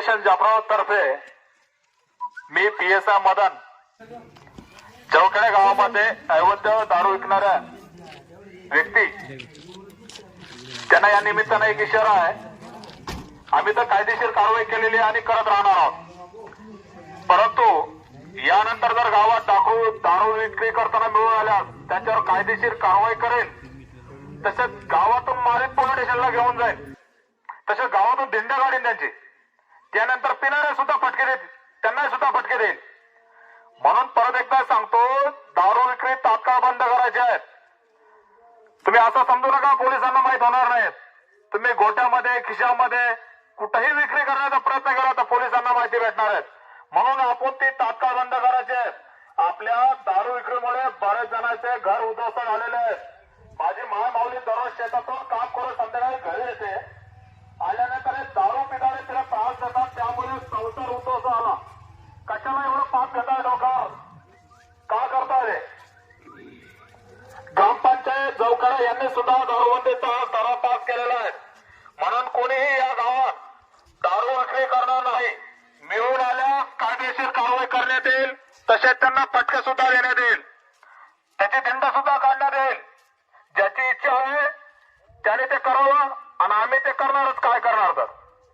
जाफराबाद तर्फे मी P S I Madan. Chaukade गावामध्ये अवैध दारू विकणाऱ्या व्यक्ती. त्यांना या निमित्तानं एक इशारा आहे. आम्ही तर कायदेशीर कारवाई केलेली आहे आणि करत राहणार आहोत. परंतु यानंतर जर गावात दाखवू दारू विक्री करताना मिळून आल्यास त्याच्यावर कायदेशीर कारवाई करेल तसेच गावातून मारीत पोलीस स्टेशनला घेऊन जाईल. तसेच गावातून दिंड्या काढीन त्यांची. त्यानंतर पिणाऱ्या सुद्धा फटके देत त्यांना सुद्धा फटके देईल. म्हणून परत एकदा सांगतो दारू विक्री तात्काळ बंद करायची आहेत तुम्ही असं समजू नका पोलिसांना माहीत होणार नाही. तुम्ही गोट्यामध्ये खिशामध्ये कुठेही विक्री करण्याचा प्रयत्न केला तर पोलिसांना माहिती भेटणार आहेत म्हणून आपण ती तात्काळ बंद करायची आहेत आपल्या दारू विक्रीमुळे बऱ्याच जणांचे घर उद्ध्वस्त झालेले आहेत माझी महामाऊली दररोज शेतातून काम करून संध्याकाळी घरी येते. आल्यानंतर कायदेशीर कारवाई करण्यात येईल तसेच त्यांना फटके सुद्धा देण्यात येईल. त्याची दंड सुद्धा काढण्यात येईल. ज्याची इच्छा आहे त्याने ते करावं आणि आम्ही ते करणारच. काय करणार तर?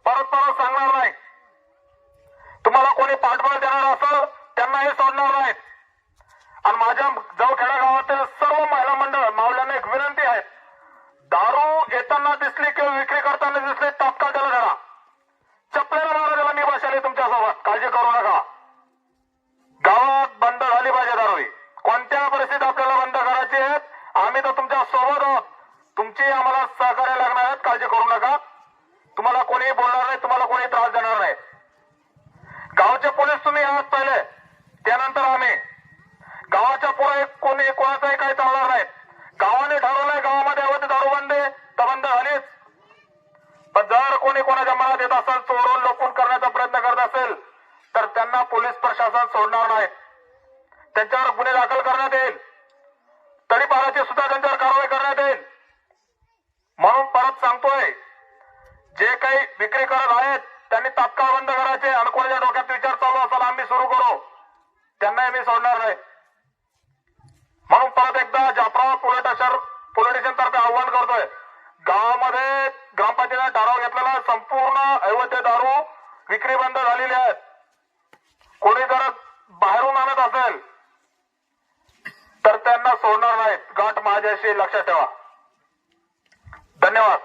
परत परत सांगणार नाही. तुम्हाला कोणी पाठबळ देणार असेल त्यांनाही सोडणार नाहीत. आणि माझ्या जवखेडा गावातील सर्व महिला मंडळ मावल्यांना एक विनंती आहे. दारू येताना दिसली किंवा विक्री करताना दिसली तात्काळ त्याला धरा. चपलेला मारा त्याला मी बसले तुमच्यासोबत. काळजी करू आम्ही तर तुमच्यासोबत आहोत. तुमची आम्हाला सहकार्य लागणार आहेत. काळजी करू नका. तुम्हाला कोणी बोलणार नाही. तुम्हाला कोणी त्रास देणार नाही. गावचे पोलीस तुम्ही आहात पहिले. त्यानंतर आम्ही. गावाच्या पुढे कोणी कोणाचाही काही चालणार नाही. गावाने ठरवलंय गावामध्ये अवैध दारूबंदी तर बंद झालीच पण जर कोणी कोणाच्या मनात येत असेल चोरून लपून करण्याचा प्रयत्न करत असेल तर त्यांना पोलीस प्रशासन सोडणार नाही. त्यांच्यावर गुन्हे दाखल करण्यात येईल. तडीपाराची सुद्धा त्यांच्यावर कारवाई करण्यात येईल. म्हणून परत सांगतोय जे काही विक्री करत आहेत त्यांनी तात्काळ बंद करायचे. आणि कोणाच्या डोक्यात विचार चालू असाल आम्ही सुरू करू. त्यांनाही मी सोडणार नाही. म्हणून परत एकदा Jafrabad police station police station तर्फे आव्हान करतोय. गावामध्ये ग्रामपंचायतीने ठराव घेतलेला संपूर्ण अयोध्या दारू विक्री बंद झालेली आहेत. कोणी जर बाहेरून आणत असेल तर त्यांना सोडणार नाहीत. माझ्याशी लक्षात ठेवा. धन्यवाद.